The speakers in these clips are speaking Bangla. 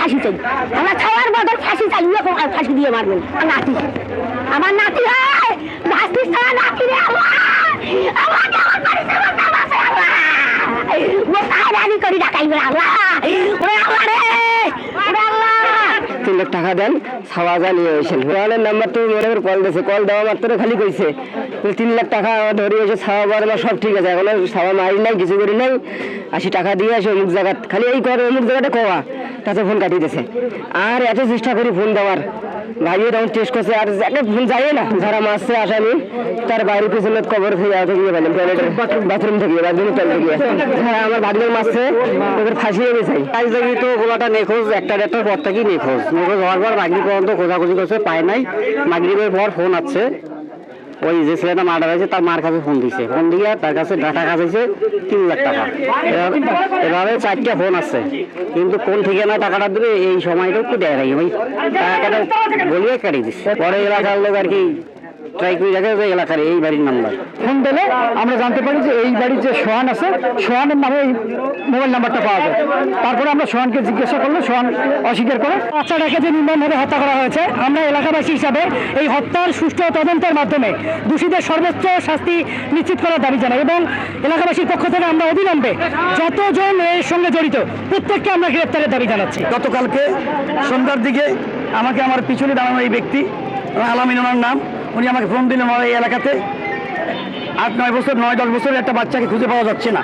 ফাঁসি চাই। আমরা খাওয়ার বদল ফাঁসি আর ফাঁসি দিয়ে মারবেন। নাতি। আমার নাতি হয় নাতি নাতি আমাকে আমার ও করি ডাকাইবে আল্লাহ তিন লাখ টাকা দেন, ছাওয়া যা নিয়ে এসেছেন রোহানের নাম্বার তো মনে করে কল দিয়েছে, কল দেওয়া মাত্র খালি কইছে। তিন লাখ টাকা ধরে এসে সাওয়া বার সব ঠিক আছে, এখন ছাওয়া মারি নাই, কিছু করি নাই। আশি টাকা দিয়ে আসে অমুক জায়গা খালি এই কর অমুক জায়গাটা কওয়া তাতে ফোন কাটিয়ে দিয়েছে। আর এত চেষ্টা করি ফোন দেওয়ার। ভাইও তখন টেস্ট করছে, আর একটা ফোন যাই না, যারা মারছে আসামি, তার বাড়ির পিছনে কবর থেকে গিয়ে পেলাম বাথরুম থেকে বাথরুম টয়লেট থেকে। হ্যাঁ আমার ভাগ্নের মারছে ওদের ফাঁসিয়ে গেছে আজ দেখি তো গোলাটা নেখোঁজ, একটা ডেটার পর থেকেই নেখোঁজ। নেখোঁজ হওয়ার পর মাগরি পর্যন্ত খোঁজাখুঁজি করছে, পায় নাই। মাগরিবের পর ফোন আছে ওই যে ছেলেটা মার্ডার হয়েছে, তার মার কাছে ফোন দিয়েছে ফোন দিয়ে তার কাছে ডাটা কাছে তিন লাখ টাকা। এভাবে- চারটে ফোন আছে কিন্তু কোন ঠিকানা টাকাটা দেবে, এই সময়টা একটু দেয় নাই ওই টাকাটা বলিয়ে কাটিয়ে দিচ্ছে পরে এলাকার লোক আর কি ট্রাই করে দেখে এলাকার এই বাড়ির নাম্বার ফোন দিলে আমরা জানতে পারি যে এই বাড়ির যে সোহান আছে সোহানের নামে এই মোবাইল নাম্বারটা পাওয়া যায়। তারপরে আমরা সোহানকে জিজ্ঞাসা করলে সোহান অস্বীকার করে বাচ্চাটাকে যে নির্মমভাবে হত্যা করা হয়েছে আমরা এলাকাবাসী হিসাবে এই হত্যার সুষ্ঠু তদন্তের মাধ্যমে দোষীদের সর্বোচ্চ শাস্তি নিশ্চিত করার দাবি জানাই এবং এলাকাবাসীর পক্ষ থেকে আমরা অবিলম্বে যতজন এর সঙ্গে জড়িত প্রত্যেককে আমরা গ্রেপ্তারের দাবি জানাচ্ছি। গতকালকে সন্ধ্যার দিকে আমাকে আমার পিছনে দাঁড়ানো এই ব্যক্তি আলামিন ওনার নাম। উনি আমাকে ফোন দিলেন আমার এই এলাকাতে। আট, নয় বছর, নয়, দশ বছরের একটা বাচ্চাকে খুঁজে পাওয়া যাচ্ছে না।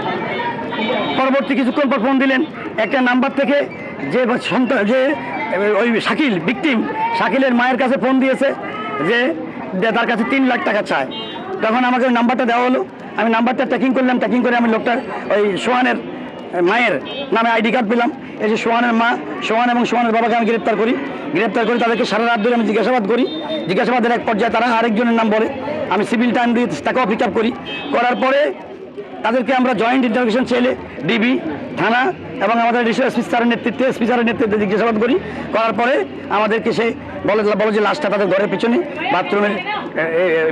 পরবর্তী কিছুক্ষণ পর ফোন দিলেন একটা নাম্বার থেকে যে সন্তান, যে, ওই শাকিল ভিকটিম শাকিলের মায়ের কাছে ফোন দিয়েছে যে তার কাছে তিন লাখ টাকা চায়। তখন আমাকে ওই নাম্বারটা দেওয়া হলো। আমি নাম্বারটা ট্যাকিং করলাম ট্যাকিং করে আমি লোকটার ওই সোহানের মায়ের নামে আইডি কার্ড পেলাম। এই যে সোহানের মা, সোহান এবং সোহানের বাবাকে আমি গ্রেপ্তার করি। গ্রেপ্তার করে তাদেরকে সারা রাত ধরে আমি জিজ্ঞাসাবাদ করি। জিজ্ঞাসাবাদের এক পর্যায়ে তারা আরেকজনের নাম বলে। আমি সিভিল টাইম দিয়ে তাকেও পিক করি। করার পরে তাদেরকে আমরা জয়েন্ট ইন্টারভিউশন ছেলে ডিবি থানা এবং আমাদের রিসার্চ এসপি স্যারের নেতৃত্বে এসপি স্যারের নেতৃত্বে জিজ্ঞাসাবাদ করি। করার পরে আমাদেরকে সে বলে বলে যে লাশটা তাদের ঘরের পিছনে, বাথরুমের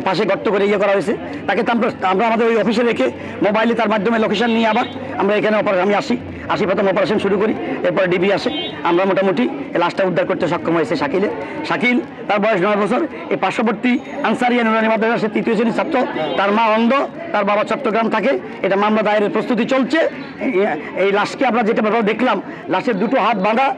পাশে গর্ত করে ইয়ে করা হয়েছে। তাকে আমরা আমরা আমাদের ওই অফিসে রেখে মোবাইলে তার মাধ্যমে লোকেশন নিয়ে আবার আমরা এখানে আমি আসি। আসি প্রথম অপারেশন শুরু করি, এরপর ডিবি আসে। আমরা মোটামুটি এই লাশটা উদ্ধার করতে সক্ষম হয়েছে শাকিলে। শাকিল, তার বয়স নয় বছর। এই পার্শ্ববর্তী আনসারিয়া নুরানি মাদ্রাসা, সে তৃতীয় শ্রেণির ছাত্র। তার মা অন্ধ, তার বাবা চট্টগ্রাম থাকে। এটা মামলা দায়েরের প্রস্তুতি চলছে। এই- লাশকে আমরা যেটা দেখলাম, লাশের দুটো হাত বাঁধা,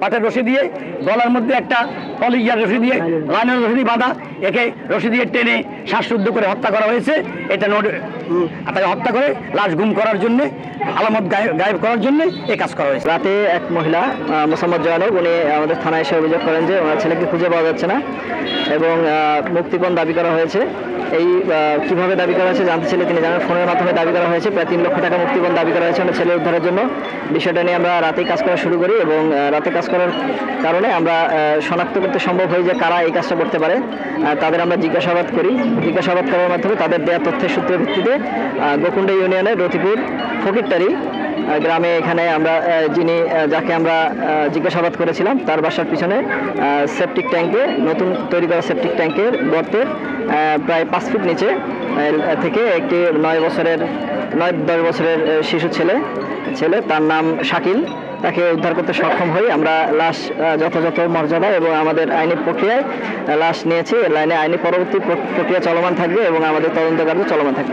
পাটের রশি দিয়ে, গলার মধ্যে একটা পলিয়ার রশি দিয়ে, লাইনের রশি দিয়ে বাঁধা। একে রশি দিয়ে টেনে শ্বাসরুদ্ধ করে হত্যা করা হয়েছে। এটা নোট তাকে হত্যা করে লাশ গুম করার জন্য, আলামত গায়েব- করার জন্য এই কাজ করা হয়েছে। রাতে এক মহিলা মোসাম্মদ জয়নব উনি আমাদের থানায় এসে অভিযোগ করেন যে ওনার ছেলেকে খুঁজে পাওয়া যাচ্ছে না এবং মুক্তিপণ দাবি করা হয়েছে। এই কীভাবে দাবি করা হয়েছে জানতে চাইলে তিনি জানান, ফোনের মাধ্যমে দাবি করা হয়েছে। প্রায় তিন লক্ষ টাকা মুক্তিপণ দাবি করা হয়েছে আমাদের ছেলে উদ্ধারের জন্য। বিষয়টা নিয়ে আমরা রাতেই কাজ করা শুরু করি এবং রাতে কাজ করার কারণে আমরা শনাক্ত করতে সম্ভব হয় যে কারা এই কাজটা করতে পারে। তাদের আমরা জিজ্ঞাসাবাদ করি। জিজ্ঞাসাবাদ করার মাধ্যমে তাদের দেওয়া তথ্যের সূত্রের ভিত্তিতে গোকুণ্ড ইউনিয়নের রতিপুর ফকিরটারি গ্রামে এখানে আমরা যিনি যাকে আমরা জিজ্ঞাসাবাদ করেছিলাম, তার বাসার পিছনে সেপটিক ট্যাঙ্কে নতুন তৈরি করা সেপটিক ট্যাঙ্কের গর্তের প্রায় পাঁচ ফিট নিচে থেকে একটি নয় বছরের, নয় দশ বছরের শিশু ছেলে ছেলে, তার নাম শাকিল। তাকে উদ্ধার করতে সক্ষম হই। আমরা লাশ যথাযথ মর্যাদা এবং আমাদের আইনি প্রক্রিয়ায় লাশ নিয়েছি। লাইনে আইনি পরবর্তী প্র- প্রক্রিয়া চলমান থাকবে এবং আমাদের তদন্ত কার্য চলমান থাকবে।